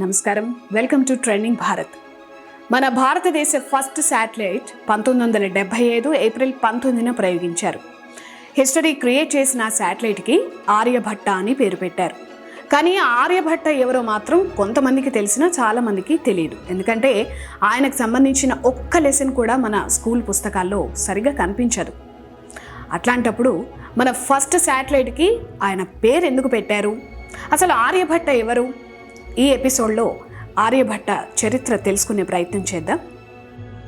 నమస్కారం. Welcome to trending Bharat. మన భారతదేశ ఫస్ట్ శాటిలైట్ పంతొమ్మిది వందల డెబ్బై ఐదు ఏప్రిల్ పంతొమ్మిదిన ప్రయోగించారు. హిస్టరీ క్రియేట్ చేసిన శాటిలైట్కి ఆర్యభట్ట అని పేరు పెట్టారు. కానీ ఆర్యభట్ట ఎవరో మాత్రం కొంతమందికి తెలిసినా చాలామందికి తెలియదు. ఎందుకంటే ఆయనకు సంబంధించిన ఒక్క లెసన్ కూడా మన స్కూల్ పుస్తకాల్లో సరిగా కనిపించదు. అట్లాంటప్పుడు మన ఫస్ట్ శాటిలైట్కి ఆయన పేరు ఎందుకు పెట్టారు? అసలు ఆర్యభట్ట ఎవరు? ఈ ఎపిసోడ్లో ఆర్యభట్ట చరిత్ర తెలుసుకునే ప్రయత్నం చేద్దాం.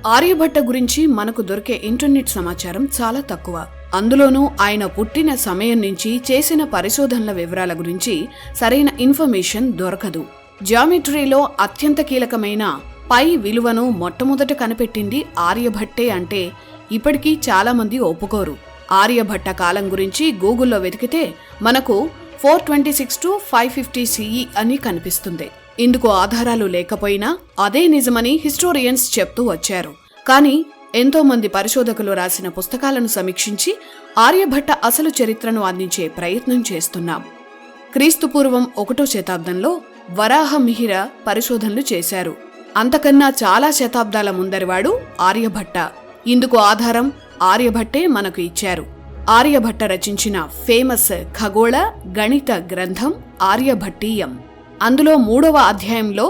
ఆర్యభట్ట గురించి మనకు దొరికే ఇంటర్నెట్ సమాచారం చాలా తక్కువ. అందులోనూ ఆయన పుట్టిన సమయం నుంచి చేసిన పరిశోధనల వివరాల గురించి సరైన ఇన్ఫర్మేషన్ దొరకదు. జామెట్రీలో అత్యంత కీలకమైన పై విలువను మొట్టమొదట కనిపెట్టింది ఆర్యభట్టే అంటే ఇప్పటికీ చాలామంది ఒప్పుకోరు. ఆర్యభట్ట కాలం గురించి గూగుల్లో వెతికితే మనకు four twenty six to five fifty CE అని కనిపిస్తుంది. ఇందుకు ఆధారాలు లేకపోయినా అదే నిజమని హిస్టోరియన్స్ చెప్తూ వచ్చారు. కానీ ఎంతో మంది పరిశోధకులు రాసిన పుస్తకాలను సమీక్షించి ఆర్యభట్ట అసలు చరిత్రను అందించే ప్రయత్నం చేస్తున్నాం. క్రీస్తుపూర్వం ఒకటో శతాబ్దంలో వరాహ మిహిర పరిశోధనలు చేశారు. అంతకన్నా చాలా శతాబ్దాల ముందరివాడు ఆర్యభట్ట. ఇందుకు ఆధారం ఆర్యభట్టే మనకు ఇచ్చారు. ఆర్యభట్ట రచించిన ఫేమస్ ఖగోళ గణిత గ్రంథం ఆర్యభట్టీయం. అందులో మూడవ అధ్యాయంలో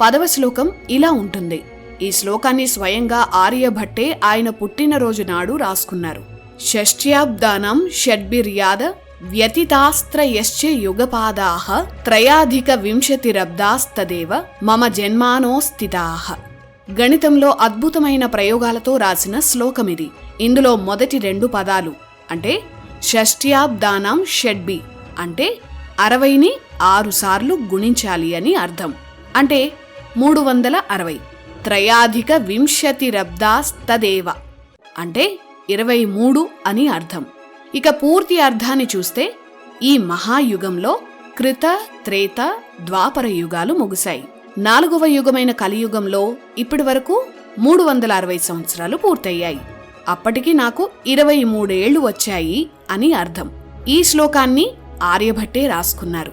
పదవ శ్లోకం ఇలా ఉంటుంది. ఈ శ్లోకాన్ని స్వయంగా ఆర్యభట్టే ఆయన పుట్టినరోజు నాడు రాసుకున్నారు. షష్ట్యాబ్దానం షడ్బిర్యాద వ్యతితాస్త్రయశ్చ యుగపాదాహ త్రయాధిక వింశతిరబ్దాస్తదేవ మమ జన్మానోస్థితాహ గణితంలో అద్భుతమైన ప్రయోగాలతో రాసిన శ్లోకమిది. ఇందులో మొదటి రెండు పదాలు అంటే షష్ట్యాబ్దానం షడ్బి అంటే అరవైని ఆరు సార్లు గుణించాలి అని అర్థం. అంటే మూడు వందల అరవై. త్రయాధిక వింశతి రబ్దాస్తదేవ. అంటే ఇరవై మూడు అని అర్థం. ఇక పూర్తి అర్థాన్ని చూస్తే ఈ మహాయుగంలో కృత త్రేత ద్వాపర యుగాలు ముగిశాయి. నాలుగవ యుగమైన కలియుగంలో ఇప్పటి వరకు మూడు వందల అరవై సంవత్సరాలు పూర్తయ్యాయి. అప్పటికి నాకు ఇరవై మూడేళ్ళు వచ్చాయి అని అర్థం. ఈ శ్లోకాన్ని ఆర్యభట్టే రాసుకున్నారు.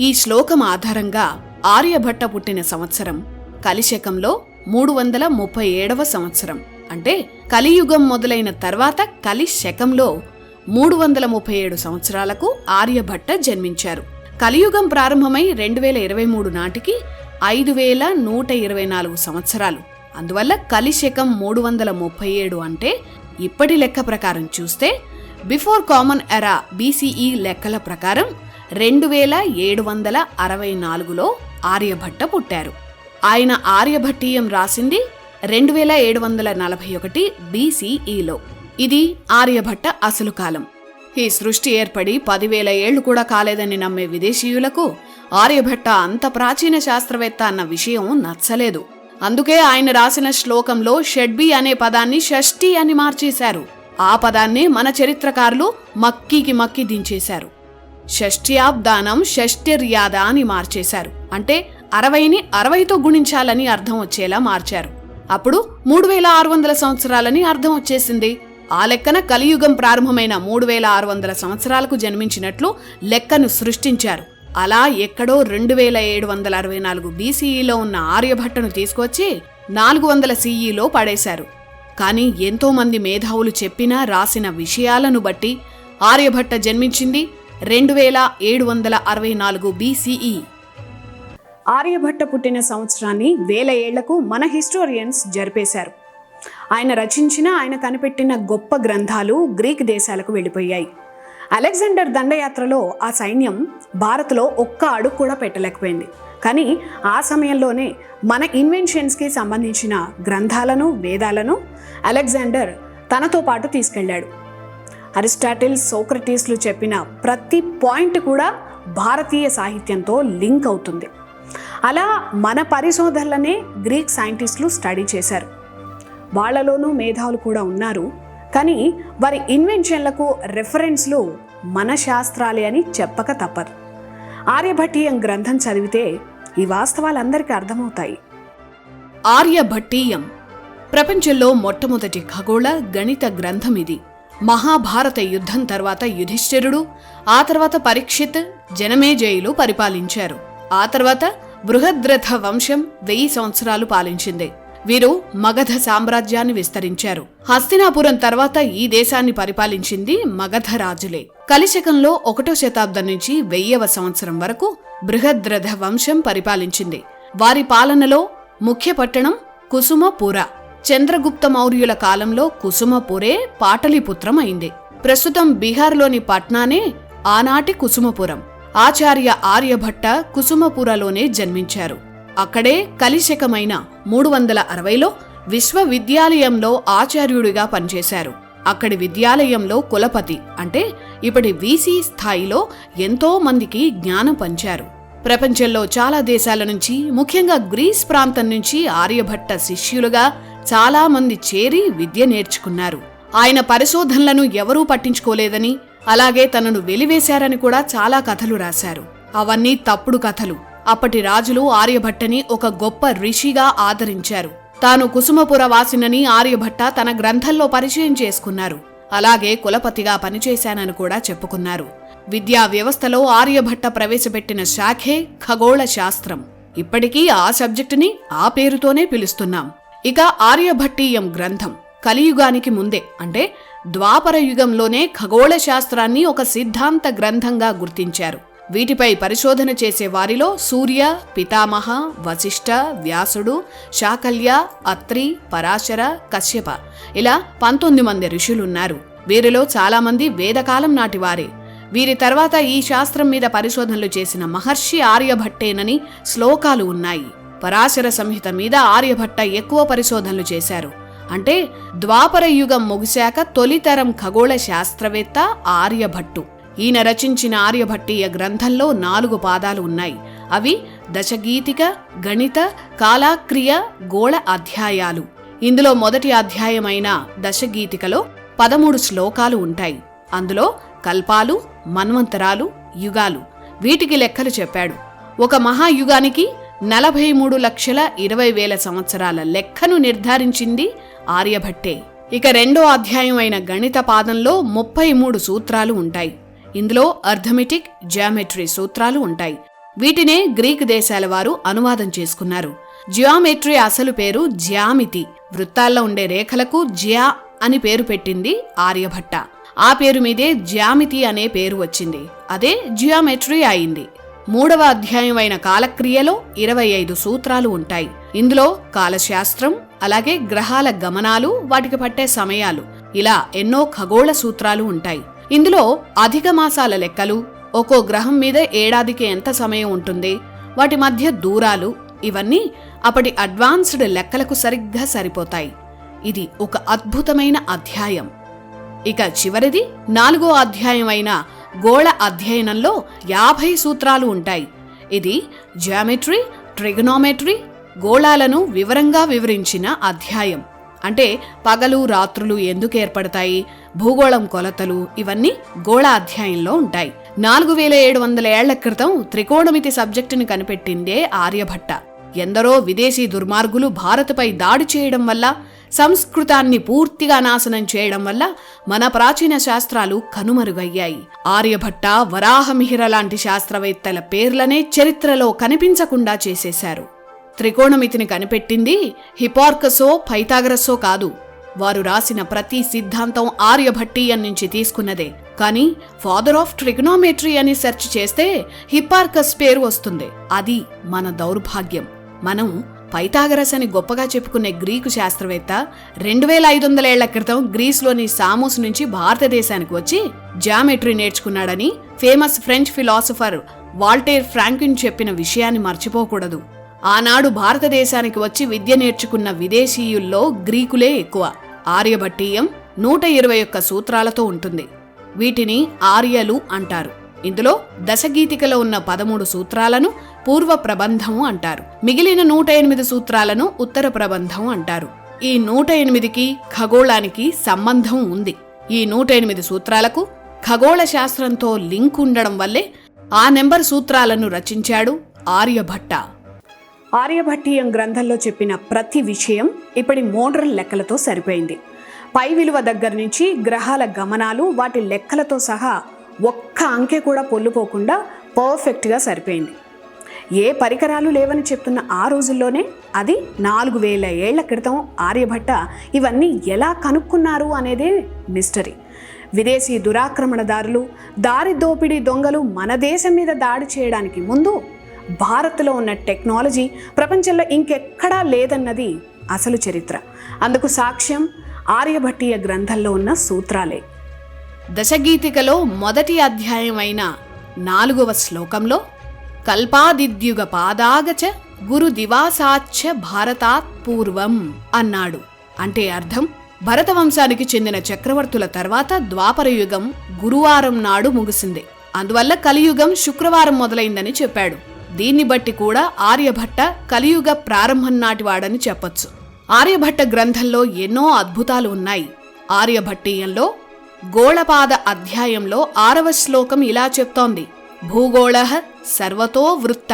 ఈ శ్లోకం ఆధారంగా ఆర్యభట్ట పుట్టిన సంవత్సరం కలిశకంలో మూడు వందల ముప్పై ఏడవ సంవత్సరం. అంటే కలియుగం మొదలైన తర్వాత కలి శకంలో మూడు వందల ముప్పై ఏడు సంవత్సరాలకు ఆర్యభట్ట జన్మించారు. కలియుగం ప్రారంభమై రెండు వేల ఇరవై మూడు నాటికి ఐదు వేల నూట ఇరవై నాలుగు సంవత్సరాలు. అందువల్ల కలిశకం మూడు వందల ముప్పై ఏడు అంటే ఇప్పటి లెక్క ప్రకారం చూస్తే బిఫోర్ కామన్ ఎరా బీసీఈ లెక్కల ప్రకారం రెండు వేల ఏడు వందల అరవై నాలుగులో ఆర్యభట్ట పుట్టారు. ఆయన ఆర్యభట్టీయం రాసింది రెండు వేల ఏడు వందల నలభై ఒకటి బీసీఈలో. ఇది ఆర్యభట్ట అసలు కాలం. ఈ సృష్టి ఏర్పడి పదివేల ఏళ్ళు కూడా కాలేదని నమ్మే విదేశీయులకు ఆర్యభట్ట అంత ప్రాచీన శాస్త్రవేత్త అన్న విషయం నచ్చలేదు. అందుకే ఆయన రాసిన శ్లోకంలో షడ్బి అనే పదాన్ని షష్ఠి అని మార్చేశారు. ఆ పదాన్ని మన చరిత్రకారులు మక్కీకి మక్కి దించేశారు. షష్ఠ్యాబ్దానం షష్ఠిర్యాద అని మార్చేశారు. అంటే అరవైని అరవైతో గుణించాలని అర్థం వచ్చేలా మార్చారు. అప్పుడు మూడు వేల ఆరు వందల సంవత్సరాలని అర్థం వచ్చేసింది. ఆ లెక్కన కలియుగం ప్రారంభమైన మూడు వేల ఆరు వందల సంవత్సరాలకు జన్మించినట్లు లెక్కను సృష్టించారు. అలా ఎక్కడో రెండు వేల ఏడు వందల అరవై నాలుగు బీసీఈలో ఉన్న ఆర్యభట్టను తీసుకొచ్చి నాలుగు వందల సీఈలో పడేశారు. కానీ ఎంతోమంది మేధావులు చెప్పినా రాసిన విషయాలను బట్టి ఆర్యభట్ట జన్మించింది రెండు వేల ఏడు వందల అరవై నాలుగు బీసీఈ. ఆర్యభట్ట పుట్టిన సంవత్సరాన్ని వేల ఏళ్ళకు మన హిస్టోరియన్స్ జరిపేశారు. ఆయన రచించిన ఆయన కనిపెట్టిన గొప్ప గ్రంథాలు గ్రీక్ దేశాలకు వెళ్ళిపోయాయి. అలెగ్జాండర్ దండయాత్రలో ఆ సైన్యం భారత్లో ఒక్క అడుగు కూడా పెట్టలేకపోయింది. కానీ ఆ సమయంలోనే మన ఇన్వెన్షన్స్కి సంబంధించిన గ్రంథాలను వేదాలను అలెగ్జాండర్ తనతో పాటు తీసుకెళ్ళాడు. అరిస్టాటిల్ సోక్రటీస్లు చెప్పిన ప్రతి పాయింట్ కూడా భారతీయ సాహిత్యంతో లింక్ అవుతుంది. అలా మన పరిశోధనలనే గ్రీక్ సైంటిస్టులు స్టడీ చేశారు. వాళ్ళలోనూ మేధావులు కూడా ఉన్నారు. కానీ వారి ఇన్వెన్షన్లకు రెఫరెన్స్లు మన శాస్త్రాలే అని చెప్పక తప్పదు. ఆర్యభట్టీయం గ్రంథం చదివితే ఈ వాస్తవాలందరికీ అర్థమవుతాయి. ఆర్యభట్టీయం ప్రపంచంలో మొట్టమొదటి ఖగోళ గణిత గ్రంథం ఇది. మహాభారత యుద్ధం తర్వాత యుధిష్ఠిరుడు ఆ తర్వాత పరీక్షిత్ జనమేజయులు పరిపాలించారు. ఆ తర్వాత బృహద్రథ వంశం వెయ్యి సంవత్సరాలు పాలించింది. వీరు మగధ సామ్రాజ్యాన్ని విస్తరించారు. హస్తినాపురం తర్వాత ఈ దేశాన్ని పరిపాలించింది మగధ రాజులే కలిశకంలో ఒకటో శతాబ్దం నుంచి వెయ్యవ సంవత్సరం వరకు బృహద్రథ వంశం పరిపాలించింది. వారి పాలనలో ముఖ్య పట్టణం కుసుమపుర. చంద్రగుప్త మౌర్యుల కాలంలో కుసుమపురే పాటలీపుత్రం అయింది ప్రస్తుతం బీహార్లోని పట్నానే ఆనాటి కుసుమపురం. ఆచార్య ఆర్యభట్ట కుసుమపురలోనే జన్మించారు. అక్కడే కలిశకమైన మూడు వందల అరవైలో విశ్వవిద్యాలయంలో ఆచార్యుడిగా పనిచేశారు. అక్కడి విద్యాలయంలో కులపతి అంటే ఇప్పటి వీసీ స్థాయిలో ఎంతో మందికి జ్ఞానం పంచారు. ప్రపంచంలో చాలా దేశాల నుంచి ముఖ్యంగా గ్రీస్ ప్రాంతం నుంచి ఆర్యభట్ట శిష్యులుగా చాలా మంది చేరి విద్య నేర్చుకున్నారు. ఆయన పరిశోధనలను ఎవరూ పట్టించుకోలేదని అలాగే తనను వెలివేశారని కూడా చాలా కథలు రాశారు. అవన్నీ తప్పుడు కథలు. అప్పటి రాజులు ఆర్యభట్టని ఒక గొప్ప ఋషిగా ఆదరించారు. తాను కుసుమపుర వాసినని ఆర్యభట్ట తన గ్రంథంలో పరిచయం చేసుకున్నారు. అలాగే కులపతిగా పనిచేశానని కూడా చెప్పుకున్నారు. విద్యా వ్యవస్థలో ఆర్యభట్ట ప్రవేశపెట్టిన శాఖే ఖగోళ శాస్త్రం. ఇప్పటికీ ఆ సబ్జెక్టుని ఆ పేరుతోనే పిలుస్తున్నాం. ఇక ఆర్యభట్టీయం గ్రంథం కలియుగానికి ముందే అంటే ద్వాపర యుగంలోనే ఖగోళ శాస్త్రాన్ని ఒక సిద్ధాంత గ్రంథంగా గుర్తించారు. వీటిపై పరిశోధన చేసే వారిలో సూర్య పితామహ వశిష్ఠ వ్యాసుడు శాకల్య అత్రి పరాశర కశ్యప. ఇలా పంతొమ్మిది మంది ఋషులున్నారు. వీరిలో చాలామంది వేదకాలం నాటివారే వీరి తర్వాత ఈ శాస్త్రం మీద పరిశోధనలు చేసిన మహర్షి ఆర్యభట్టేనని శ్లోకాలు ఉన్నాయి. పరాశర సంహిత మీద ఆర్యభట్ట ఎక్కువ పరిశోధనలు చేశారు. అంటే ద్వాపర యుగం ముగిశాక తొలితరం ఖగోళ శాస్త్రవేత్త ఆర్యభట్టు. ఈయన రచించిన ఆర్యభట్టీయ గ్రంథంలో నాలుగు పాదాలు ఉన్నాయి. అవి దశగీతిక గణిత కాలాక్రియ గోళ అధ్యాయాలు. ఇందులో మొదటి అధ్యాయమైన దశగీతికలో పదమూడు శ్లోకాలు ఉంటాయి. అందులో కల్పాలు మన్వంతరాలు యుగాలు వీటికి లెక్కలు చెప్పాడు. ఒక మహాయుగానికి నలభై మూడు లక్షల ఇరవై వేల సంవత్సరాల లెక్కను నిర్ధారించింది ఆర్యభట్టే. ఇక రెండో అధ్యాయం అయిన గణిత పాదంలో ముప్పై మూడు సూత్రాలు ఉంటాయి. ఇందులో అర్థమెటిక్ జియామెట్రీ సూత్రాలు ఉంటాయి. వీటినే గ్రీక్ దేశాల వారు అనువాదం చేసుకున్నారు. జియామెట్రీ అసలు పేరు జ్యామితి. వృత్తాల్లో ఉండే రేఖలకు జియా అని పేరు పెట్టింది ఆర్యభట్ట. ఆ పేరు మీదే జ్యామితి అనే పేరు వచ్చింది. అదే జియామెట్రీ అయింది. మూడవ అధ్యాయం అయిన కాలక్రియలో ఇరవై ఐదు సూత్రాలు ఉంటాయి. ఇందులో కాలశాస్త్రం అలాగే గ్రహాల గమనాలు వాటికి పట్టే సమయాలు ఇలా ఎన్నో ఖగోళ సూత్రాలు ఉంటాయి. ఇందులో అధిక మాసాల లెక్కలు ఒక్కో గ్రహం మీద ఏడాదికి ఎంత సమయం ఉంటుంది వాటి మధ్య దూరాలు ఇవన్నీ అప్పటి అడ్వాన్స్డ్ లెక్కలకు సరిగ్గా సరిపోతాయి. ఇది ఒక అద్భుతమైన అధ్యాయం. ఇక చివరిది నాలుగో అధ్యాయం అయిన గోళ అధ్యయనంలో యాభై సూత్రాలు ఉంటాయి. ఇది జామెట్రీ ట్రిగనోమెట్రీ గోళాలను వివరంగా వివరించిన అధ్యాయం. అంటే పగలు రాత్రులు ఎందుకు ఏర్పడతాయి? భూగోళం కొలతలు ఇవన్నీ గోళ అధ్యాయంలో ఉంటాయి. నాలుగు వేల ఏడు వందల ఏళ్ళ క్రితం త్రికోణమితి సబ్జెక్టుని కనిపెట్టిందే ఆర్యభట్ట. ఎందరో విదేశీ దుర్మార్గులు భారత్పై దాడి చేయడం వల్ల సంస్కృతాన్ని పూర్తిగా నాశనం చేయడం వల్ల మన ప్రాచీన శాస్త్రాలు కనుమరుగయ్యాయి. ఆర్యభట్ట వరాహమిహిర లాంటి శాస్త్రవేత్తల పేర్లనే చరిత్రలో కనిపించకుండా చేసేశారు. త్రికోణమితిని కనిపెట్టింది హిపార్కసో పైతాగరసో కాదు. వారు రాసిన ప్రతి సిద్ధాంతం ఆర్యభట్టీయన్ నుంచి తీసుకున్నదే. కానీ ఫాదర్ ఆఫ్ ట్రిగ్నోమెట్రీ అని సెర్చ్ చేస్తే హిపార్కస్ పేరు వస్తుంది. అది మన దౌర్భాగ్యం. మనం పైతాగరస్ అని గొప్పగా చెప్పుకునే గ్రీకు శాస్త్రవేత్త రెండు వేల ఐదు వందల ఏళ్ళ క్రితం గ్రీస్లోని సామోస్ నుంచి భారతదేశానికి వచ్చి జామెట్రీ నేర్చుకున్నాడని ఫేమస్ ఫ్రెంచ్ ఫిలాసఫర్ వాల్టేర్ ఫ్రాంకిన్ చెప్పిన విషయాన్ని మర్చిపోకూడదు. ఆనాడు భారతదేశానికి వచ్చి విద్య నేర్చుకున్న విదేశీయుల్లో గ్రీకులే ఎక్కువ. ఆర్యభట్టీయం నూట ఇరవై ఒక్క సూత్రాలతో ఉంటుంది. వీటిని ఆర్యలు అంటారు. ఇందులో దశగీతికలో ఉన్న పదమూడు సూత్రాలను పూర్వ ప్రబంధం అంటారు. మిగిలిన నూట ఎనిమిది సూత్రాలను ఉత్తర ప్రబంధం అంటారు. ఈ నూట ఎనిమిదికి ఖగోళానికి సంబంధం ఉంది. ఈ నూట ఎనిమిది సూత్రాలకు ఖగోళ శాస్త్రంతో లింక్ ఉండడం వల్లే ఆ నెంబర్ సూత్రాలను రచించాడు ఆర్యభట్ట. ఆర్యభట్టీయం గ్రంథంలో చెప్పిన ప్రతి విషయం ఇప్పటి మోడ్రన్ లెక్కలతో సరిపోయింది. పై విలువ దగ్గర నుంచి గ్రహాల గమనాలు వాటి లెక్కలతో సహా ఒక్క అంకె కూడా పొల్లుపోకుండా పర్ఫెక్ట్గా సరిపోయింది. ఏ పరికరాలు లేవని చెప్తున్న ఆ రోజుల్లోనే అది నాలుగు వేల ఏళ్ళ క్రితం ఆర్యభట్ట ఇవన్నీ ఎలా కనుక్కున్నారు అనేదే మిస్టరీ విదేశీ దురాక్రమణదారులు దారి దోపిడీ దొంగలు మన దేశం మీద దాడి చేయడానికి ముందు భారత్లో ఉన్న టెక్నాలజీ ప్రపంచంలో ఇంకెక్కడా లేదన్నది అసలు చరిత్ర. అందుకు సాక్ష్యం ఆర్యభట్టీయ గ్రంథంలో ఉన్న సూత్రాలే. దశగీతికలో మొదటి అధ్యాయం అయిన నాలుగవ శ్లోకంలో కల్పాదిద్యుగ పాదాగచ గురు దివాసాచ్చ భారతాత్ పూర్వం అన్నాడు. అంటే అర్థం భరత వంశానికి చెందిన చక్రవర్తుల తర్వాత ద్వాపరయుగం గురువారం నాడు ముగిసింది. అందువల్ల కలియుగం శుక్రవారం మొదలైందని చెప్పాడు. దీన్ని బట్టి కూడా ఆర్యభట్ట కలియుగ ప్రారంభం నాటివాడని చెప్పొచ్చు. ఆర్యభట్ట గ్రంథంలో ఎన్నో అద్భుతాలు ఉన్నాయి. ఆర్యభట్టీయంలో గోళపాద అధ్యాయంలో ఆరవ శ్లోకం ఇలా చెప్తోంది. భూగోళ సర్వతో వృత్త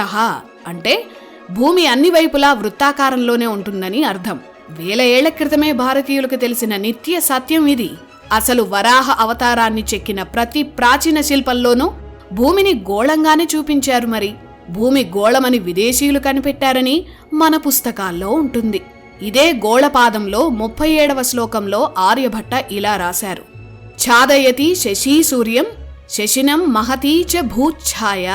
అంటే భూమి అన్ని వైపులా వృత్తాకారంలోనే ఉంటుందని అర్థం. వేల ఏళ్ళ క్రితమే భారతీయులకు తెలిసిన నిత్య సత్యం ఇది. అసలు వరాహ అవతారాన్ని చెక్కిన ప్రతి ప్రాచీన శిల్పంలోనూ భూమిని గోళంగానే చూపించారు మరి. భూమి గోళమని విదేశీయులు కనిపెట్టారని మన పుస్తకాల్లో ఉంటుంది. ఇదే గోళపాదంలో ముప్పై ఏడవ శ్లోకంలో ఆర్యభట్ట ఇలా రాశారు. ఛాదయతి శశీ సూర్యం శశినం మహతీ చ భూఛాయ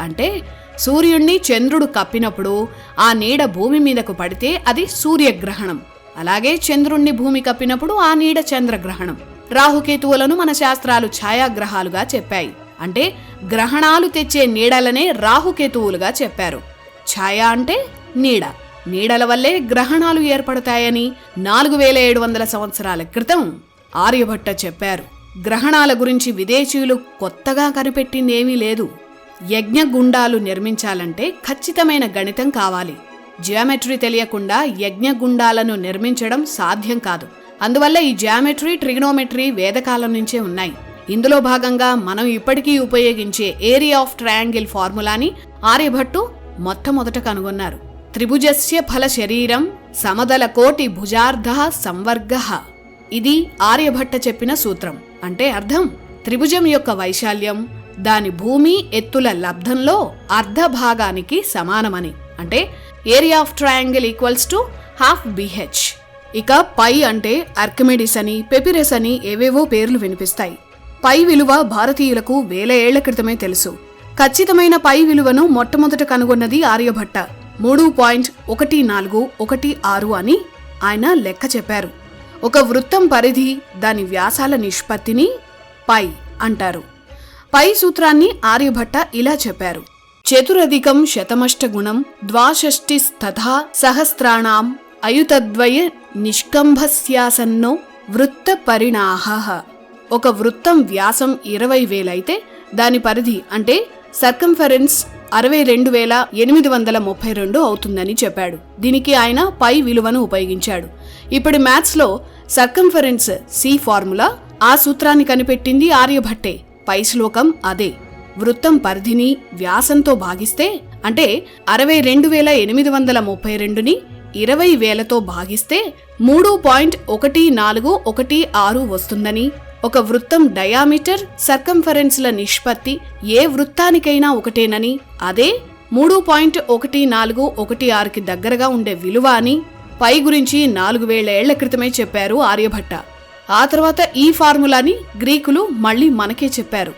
అంటే సూర్యుణ్ణి చంద్రుడు కప్పినప్పుడు ఆ నీడ భూమి మీదకు పడితే అది సూర్యగ్రహణం. అలాగే చంద్రుణ్ణి భూమి కప్పినప్పుడు ఆ నీడ చంద్రగ్రహణం. రాహుకేతువులను మన శాస్త్రాలు ఛాయాగ్రహాలుగా చెప్పాయి. అంటే గ్రహణాలు తెచ్చే నీడలనే రాహుకేతువులుగా చెప్పారు. ఛాయ అంటే నీడ. నీడల వల్లే గ్రహణాలు ఏర్పడతాయని నాలుగు వేల ఏడు వందల సంవత్సరాల క్రితం ఆర్యభట్ట చెప్పారు. గ్రహణాల గురించి విదేశీయులు కొత్తగా కనిపెట్టిందేమీ లేదు. యజ్ఞగుండాలు నిర్మించాలంటే ఖచ్చితమైన గణితం కావాలి. జియామెట్రీ తెలియకుండా యజ్ఞగుండాలను నిర్మించడం సాధ్యం కాదు. అందువల్ల ఈ జియామెట్రీ ట్రిగ్నోమెట్రీ వేదకాలం నుంచే ఉన్నాయి. ఇందులో భాగంగా మనం ఇప్పటికీ ఉపయోగించే ఏరియా ఆఫ్ ట్రయాంగిల్ ఫార్ములాని ఆర్యభట్టు మొట్టమొదట కనుగొన్నారు. త్రిభుజస్య ఫల శరీరం సమదల కోటి భుజార్ధ సంవర్గ. ఇది ఆర్యభట్ట చెప్పిన సూత్రం. అంటే అర్థం? త్రిభుజం యొక్క వైశాల్యం దాని భూమి ఎత్తుల లబ్ధంలో అర్ధ భాగానికి సమానమని. అంటే area of triangle equals to half BH ఇక పై అంటే అర్కిమెడిస్ అని పెపిరెస్ అని ఏవేవో పేర్లు వినిపిస్తాయి. పై విలువ భారతీయులకు వేల ఏళ్ళ క్రితమే తెలుసు. ఖచ్చితమైన పై విలువను మొట్టమొదట కనుగొన్నది ఆర్యభట్ట. మూడు పాయింట్ ఒకటి నాలుగు ఒకటి ఆరు అని ఆయన లెక్క చెప్పారు. ఒక వృత్తం పరిధి దాని వ్యాసాల నిష్పత్తిని పై అంటారు. పై సూత్రాన్ని ఆర్యభట్ట ఇలా చెప్పారు. చతురధికం శతమష్టగుణం ద్వాషష్టిస్తథా సహస్రాణం అయుతద్వయ నిష్కంభస్యాసన్నో వృత్త పరిణాహ. ఒక వృత్తం వ్యాసం ఇరవై వేలైతే దాని పరిధి అంటే సర్కంఫరెన్స్ అరవై రెండు వేల ఎనిమిది వందల ముప్పై రెండు అవుతుందని చెప్పాడు. దీనికి ఆయన పై విలువను ఉపయోగించాడు. ఇప్పుడు మ్యాథ్స్లో సర్కంఫరెన్స్ సి ఫార్ములా ఆ సూత్రాన్ని కనిపెట్టింది ఆర్యభట్టే. పై శ్లోకం అదే. వృత్తం పరిధిని వ్యాసంతో భాగిస్తే అంటే అరవై రెండు వేల ఎనిమిది వందల ముప్పై రెండుని ఇరవై వేలతో భాగిస్తే మూడు పాయింట్ ఒకటి నాలుగు ఒకటి ఆరు వస్తుందని ఒక వృత్తం డయామీటర్ సర్కంఫరెన్స్ల నిష్పత్తి ఏ వృత్తానికైనా ఒకటేనని అదే మూడు పాయింట్ ఒకటి నాలుగు ఒకటి ఆరుకి దగ్గరగా ఉండే విలువ అని పై గురించి నాలుగు వేల ఏళ్ళ క్రితమే చెప్పారు ఆర్యభట్ట. ఆ తర్వాత ఈ ఫార్ములాని గ్రీకులు మళ్ళీ మనకే చెప్పారు.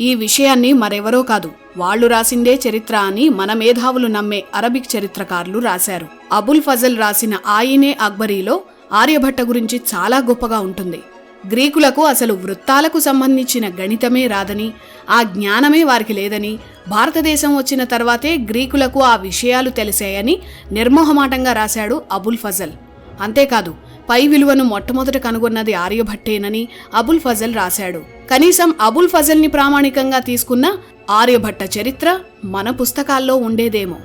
ఈ విషయాన్ని మరెవరో కాదు వాళ్ళు రాసిందే చరిత్ర అని మన మేధావులు నమ్మే అరబిక్ చరిత్రకారులు రాశారు. అబుల్ ఫజల్ రాసిన ఆయినే అక్బరీలో ఆర్యభట్ట గురించి చాలా గొప్పగా ఉంటుంది. గ్రీకులకు అసలు వృత్తాలకు సంబంధించిన గణితమే రాదని ఆ జ్ఞానమే వారికి లేదని భారతదేశం వచ్చిన తర్వాతే గ్రీకులకు ఆ విషయాలు తెలిసాయని నిర్మోహమాటంగా రాశాడు అబుల్ ఫజల్. అంతేకాదు పై విలువను మొట్టమొదట కనుగొన్నది ఆర్యభట్టేనని అబుల్ ఫజల్ రాశాడు. కనీసం అబుల్ ఫజల్ని ప్రామాణికంగా తీసుకున్న ఆర్యభట్ట చరిత్ర మన పుస్తకాల్లో ఉండేదేమో.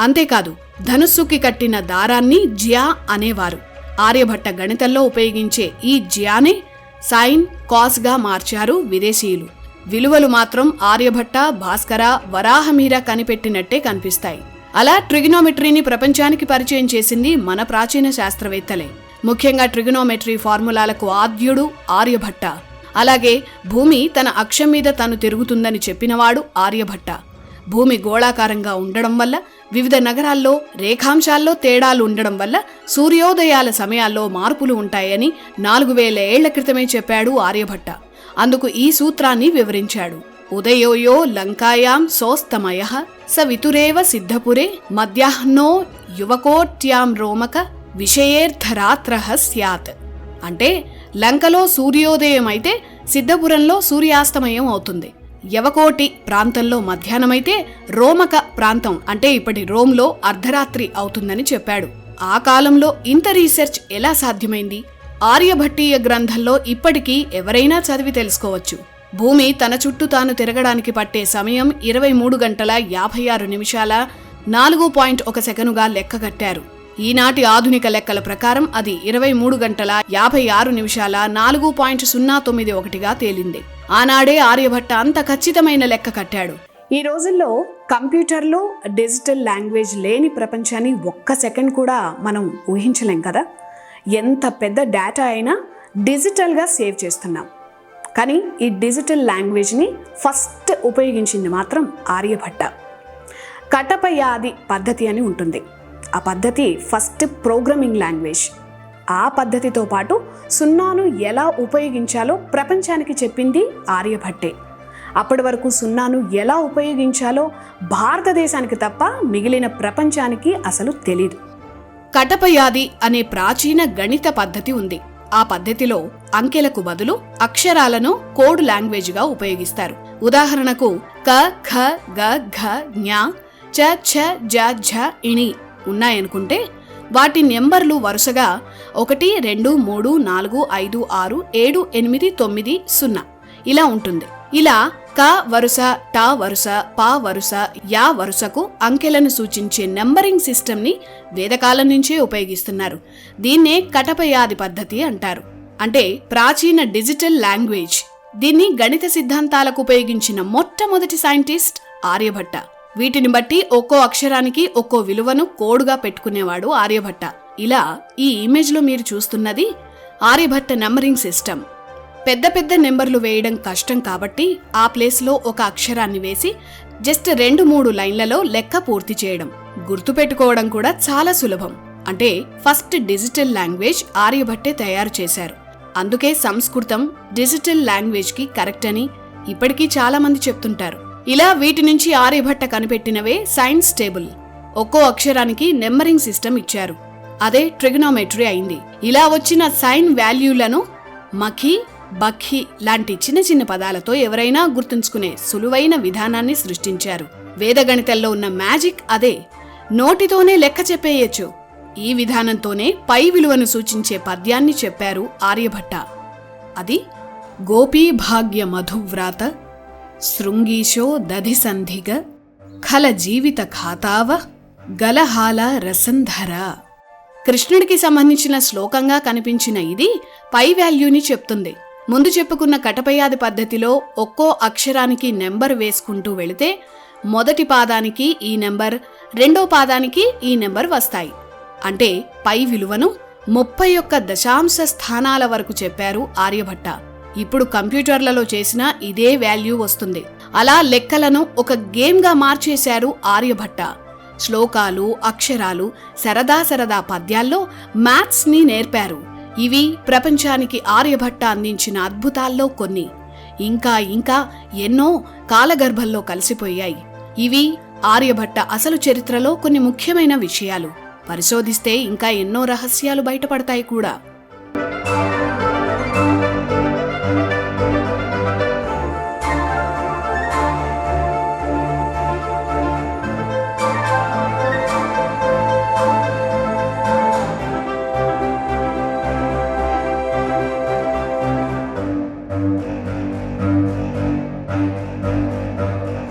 అంతేకాదు ధనుస్సుకి కట్టిన దారాన్ని జియా అనేవారు. ఆర్యభట్ట గణితంలో ఉపయోగించే ఈ జ్యానే సైన్ కాస్గా మార్చారు విదేశీయులు. విలువలు మాత్రం ఆర్యభట్ట భాస్కర వరాహమీర కనిపెట్టినట్టే కనిపిస్తాయి. అలా ట్రిగ్నోమెట్రీని ప్రపంచానికి పరిచయం చేసింది మన ప్రాచీన శాస్త్రవేత్తలే. ముఖ్యంగా ట్రిగ్నోమెట్రీ ఫార్ములాలకు ఆద్యుడు ఆర్యభట్ట. అలాగే భూమి తన అక్షం మీద తను తిరుగుతుందని చెప్పినవాడు ఆర్యభట్ట. భూమి గోళాకారంగా ఉండడం వల్ల వివిధ నగరాల్లో రేఖాంశాల్లో తేడాలు ఉండడం వల్ల సూర్యోదయాల సమయాల్లో మార్పులు ఉంటాయని నాలుగు వేల ఏళ్ళ క్రితమే చెప్పాడు ఆర్యభట్ట. అందుకు ఈ సూత్రాన్ని వివరించాడు. ఉదయోయో లంకాయాం సోస్తమయ స వితురేవ సిద్ధపురే మధ్యాహ్నో యువకోట్యాం రోమక విషయేర్ధరాత్ర స్యాత్. అంటే లంకలో సూర్యోదయం అయితే సిద్ధపురంలో సూర్యాస్తమయం అవుతుంది. యవకోటి ప్రాంతంలో మధ్యాహ్నమైతే రోమక ప్రాంతం అంటే ఇప్పటి రోమ్లో అర్ధరాత్రి అవుతుందని చెప్పాడు. ఆ కాలంలో ఇంత రీసెర్చ్ ఎలా సాధ్యమైంది? ఆర్యభట్టీయ గ్రంథంలో ఇప్పటికీ ఎవరైనా చదివి తెలుసుకోవచ్చు. భూమి తన చుట్టూ తాను తిరగడానికి పట్టే సమయం ఇరవై మూడు గంటల యాభై ఆరు నిమిషాల నాలుగు పాయింట్ ఒక సెకనుగా లెక్క కట్టారు. ఈనాటి ఆధునిక లెక్కల ప్రకారం అది ఇరవై మూడు గంటల యాభై ఆరు నిమిషాల నాలుగు పాయింట్ సున్నా తొమ్మిది ఒకటిగా తేలింది. ఆనాడే ఆర్యభట్ట అంత ఖచ్చితమైన లెక్క కట్టాడు. ఈ రోజుల్లో కంప్యూటర్లో డిజిటల్ లాంగ్వేజ్ లేని ప్రపంచాన్ని ఒక్క సెకండ్ కూడా మనం ఊహించలేం కదా? ఎంత పెద్ద డేటా అయినా డిజిటల్గా సేవ్ చేస్తున్నాం. కానీ ఈ డిజిటల్ లాంగ్వేజ్ని ఫస్ట్ ఉపయోగించింది మాత్రం ఆర్యభట్ట. కటపయాది పద్ధతి అని ఉంటుంది. ఆ పద్ధతి ఫస్ట్ ప్రోగ్రామింగ్ లాంగ్వేజ్. ఆ పద్ధతితో పాటు సున్నాను ఎలా ఉపయోగించాలో ప్రపంచానికి చెప్పింది ఆర్యభట్టే అప్పటి వరకు సున్నాను ఎలా ఉపయోగించాలో భారతదేశానికి తప్ప మిగిలిన ప్రపంచానికి అసలు తెలీదు. కటపయాది అనే ప్రాచీన గణిత పద్ధతి ఉంది. ఆ పద్ధతిలో అంకెలకు బదులు అక్షరాలను కోడ్ లాంగ్వేజ్గా ఉపయోగిస్తారు. ఉదాహరణకు క ఖ గ ఘ జ్ఞ చ ఛ జ ఝ ఇణి ఉన్నాయనుకుంటే వాటి నెంబర్లు వరుసగా ఒకటి రెండు మూడు నాలుగు ఐదు ఆరు ఏడు ఎనిమిది తొమ్మిది సున్నా. ఇలా ఉంటుంది. ఇలా క వరుస టా వరుస పా వరుస యా వరుసకు అంకెలను సూచించే నెంబరింగ్ సిస్టమ్ని వేదకాలం నుంచే ఉపయోగిస్తున్నారు. దీన్నే కటపయాది పద్ధతి అంటారు. అంటే ప్రాచీన డిజిటల్ లాంగ్వేజ్. దీన్ని గణిత సిద్ధాంతాలకు ఉపయోగించిన మొట్టమొదటి సైంటిస్ట్ ఆర్యభట్ట. వీటిని బట్టి ఒక్కో అక్షరానికి ఒక్కో విలువను కోడుగా పెట్టుకునేవాడు ఆర్యభట్ట. ఇలా ఈ ఇమేజ్లో మీరు చూస్తున్నది ఆర్యభట్ట నెంబరింగ్ సిస్టమ్. పెద్ద పెద్ద నెంబర్లు వేయడం కష్టం కాబట్టి ఆ ప్లేస్లో ఒక అక్షరాన్ని వేసి జస్ట్ రెండు మూడు లైన్లలో లెక్క పూర్తి చేయడం. గుర్తుపెట్టుకోవడం కూడా చాలా సులభం. అంటే ఫస్ట్ డిజిటల్ లాంగ్వేజ్ ఆర్యభట్టే తయారు చేశారు. అందుకే సంస్కృతం డిజిటల్ లాంగ్వేజ్కి కరెక్ట్ అని ఇప్పటికీ చాలామంది చెప్తుంటారు. ఇలా వీటి నుంచి ఆర్యభట్ట కనిపెట్టినవే సైన్స్ టేబుల్. ఒక్కో అక్షరానికి నెంబరింగ్ సిస్టమ్ ఇచ్చారు. అదే ట్రిగనోమెట్రీ అయింది. ఇలా వచ్చిన సైన్ వాల్యూలను మఖి బఖి లాంటి చిన్న చిన్న పదాలతో ఎవరైనా గుర్తుంచుకునే సులువైన విధానాన్ని సృష్టించారు. వేదగణితంలో ఉన్న మ్యాజిక్ అదే. నోటితోనే లెక్క చెప్పేయచ్చు. ఈ విధానంతోనే పై విలువను సూచించే పద్యాన్ని చెప్పారు ఆర్యభట్ట. అది గోపీ భాగ్య మధువ్రాత శృంగీశో దధిసంధిగ ఖల జీవిత ఖాతావ గలహాల రసంధర. కృష్ణుడికి సంబంధించిన శ్లోకంగా కనిపించిన ఇది పై వాల్యూని చెప్తుంది. ముందు చెప్పుకున్న కటపయాది పద్ధతిలో ఒక్కో అక్షరానికి నెంబర్ వేసుకుంటూ వెళితే మొదటి పాదానికి ఈ నెంబర్ రెండో పాదానికి ఈ నెంబర్ వస్తాయి. అంటే పై విలువను ముప్పై ఒక్క దశాంశ స్థానాల వరకు చెప్పారు ఆర్యభట్ట. ఇప్పుడు కంప్యూటర్లలో చేసిన ఇదే వాల్యూ వస్తుంది. అలా లెక్కలను ఒక గేమ్గా మార్చేశారు ఆర్యభట్ట. శ్లోకాలు అక్షరాలు సరదా సరదా పద్యాల్లో మ్యాథ్స్ని నేర్పారు. ఇవి ప్రపంచానికి ఆర్యభట్ట అందించిన అద్భుతాల్లో కొన్ని. ఇంకా ఇంకా ఎన్నో కాలగర్భంలో కలిసిపోయాయి. ఇవి ఆర్యభట్ట అసలు చరిత్రలో కొన్ని ముఖ్యమైన విషయాలు. పరిశోధిస్తే ఇంకా ఎన్నో రహస్యాలు బయటపడతాయి కూడా.